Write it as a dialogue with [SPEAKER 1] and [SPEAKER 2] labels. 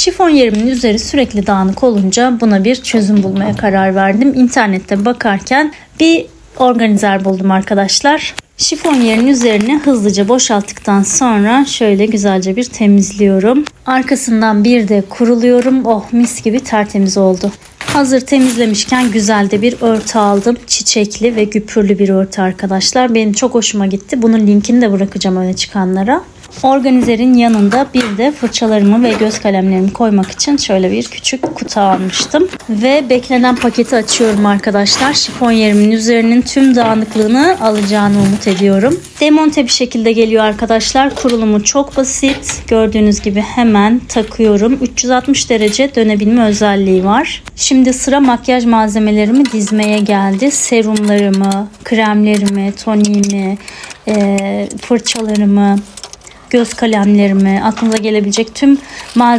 [SPEAKER 1] Şifon yerimin üzeri sürekli dağınık olunca buna bir çözüm bulmaya karar verdim. İnternette bakarken bir organizer buldum arkadaşlar. Şifon yerin üzerini hızlıca boşalttıktan sonra şöyle güzelce bir temizliyorum. Arkasından bir de kuruluyorum. Oh mis gibi tertemiz oldu. Hazır temizlemişken güzel de bir örtü aldım. Çiçekli ve güpürlü bir örtü arkadaşlar. Benim çok hoşuma gitti. Bunun linkini de bırakacağım öne çıkanlara. Organizerin yanında bir de fırçalarımı ve göz kalemlerimi koymak için şöyle bir küçük kutu almıştım. Ve beklenen paketi açıyorum arkadaşlar. Şifon yerimin üzerinin tüm dağınıklığını alacağını umut ediyorum. Demonte bir şekilde geliyor arkadaşlar. Kurulumu çok basit. Gördüğünüz gibi hemen takıyorum. 360 derece dönebilme özelliği var. Şimdi sıra makyaj malzemelerimi dizmeye geldi. Serumlarımı, kremlerimi, toniğimi, fırçalarımı, göz kalemlerimi, aklınıza gelebilecek tüm malzemelerimi